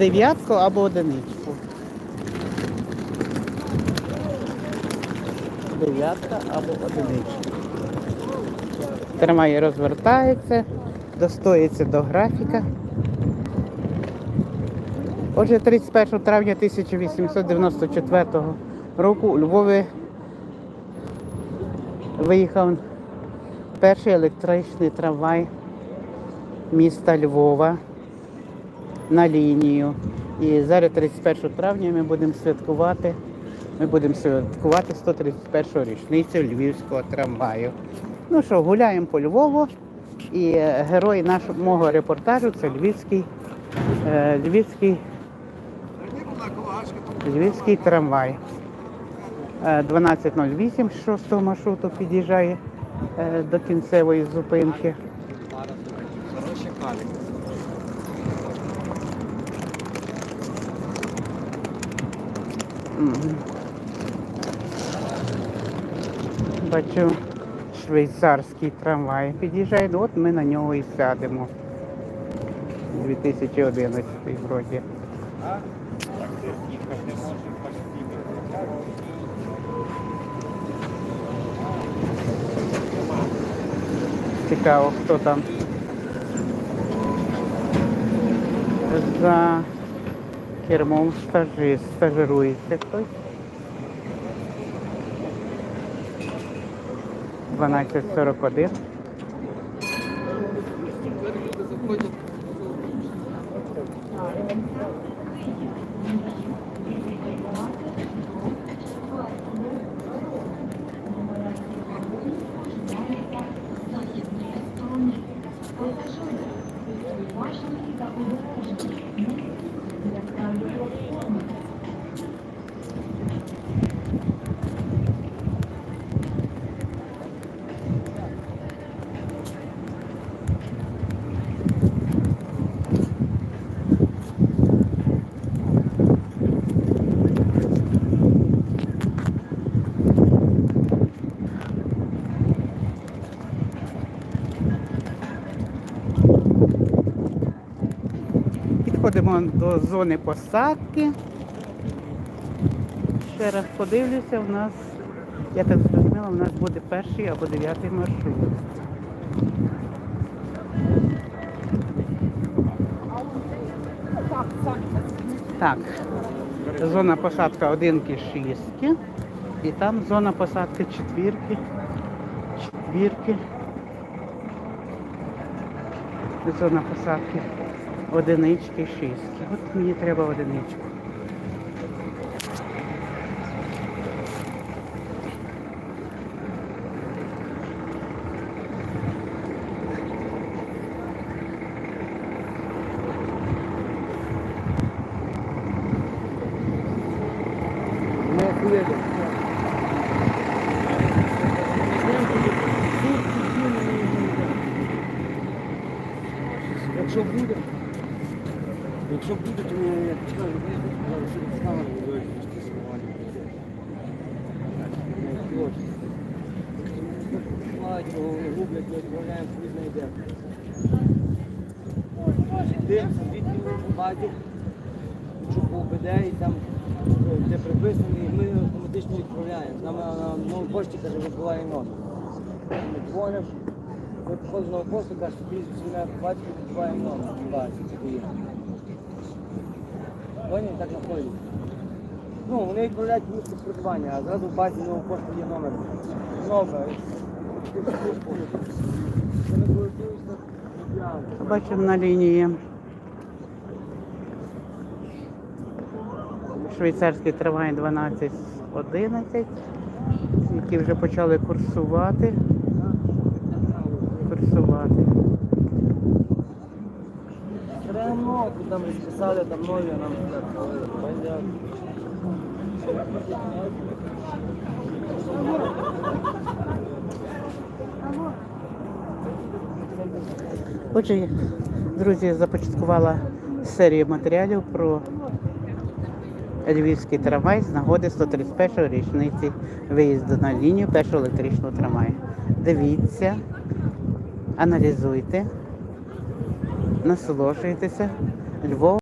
дев'ятку або одиничку. Дев'ятка або одиничка. Тримає, розвертається, достоїться до графіка. Отже, 31 травня 1894 року у Львові виїхав перший електричний трамвай міста Львова на лінію. І зараз 31 травня ми будемо святкувати. Ми будемо святкувати 131 річницю львівського трамваю. Ну що, гуляємо по Львову. І е, герой нашого мого репортажу це львівський, е, львівський, львівський трамвай. Е, 12.08 з 6 маршруту під'їжджає е, до кінцевої зупинки. Бачу швейцарський трамвай. Під'їжджає, от ми на нього і сядемо. 2011 вроді. Цікаво, хто там за кермом стажист, стажирується хтось. 12.41. Підходимо до зони посадки. Ще раз подивлюся, у нас, я так зрозуміла, у нас буде перший або дев'ятий маршрут. Так, зона посадка одинки шістки. І там зона посадки четвірки. Четвірки. Зона посадки одинички, шістки. От мені треба одиничку. Якщо буде, якщо буде, то я чекаю, що стану виключити сьогодні. Мають, гублять, не відправляємо, куди знайде. Дивимося, звідки в базі, що по ОБД і там е, де приписано, і ми автоматично відправляємо. Нам на на новій пошті каже, вибиває номер. Ми дзвонимо, ми приходимо з нову пошту, каже, тобі звільняє батько, відбиваємо номер в базі. тобі є. Вони так знаходять. Ну, вони відправляють місце проживання, а зразу в базі нового пошту є номер. Номер. Бачимо на лінії швейцарський трамвай 12.11, які вже почали курсувати. Курсувати. Прямо тут там розписали, там нові, нам. Понятно. Отже, друзі, започаткувала серію матеріалів про львівський трамвай з нагоди 131-ї річниці виїзду на лінію першого електричного трамваю. Дивіться, аналізуйте, насолоджуйтеся. Львов.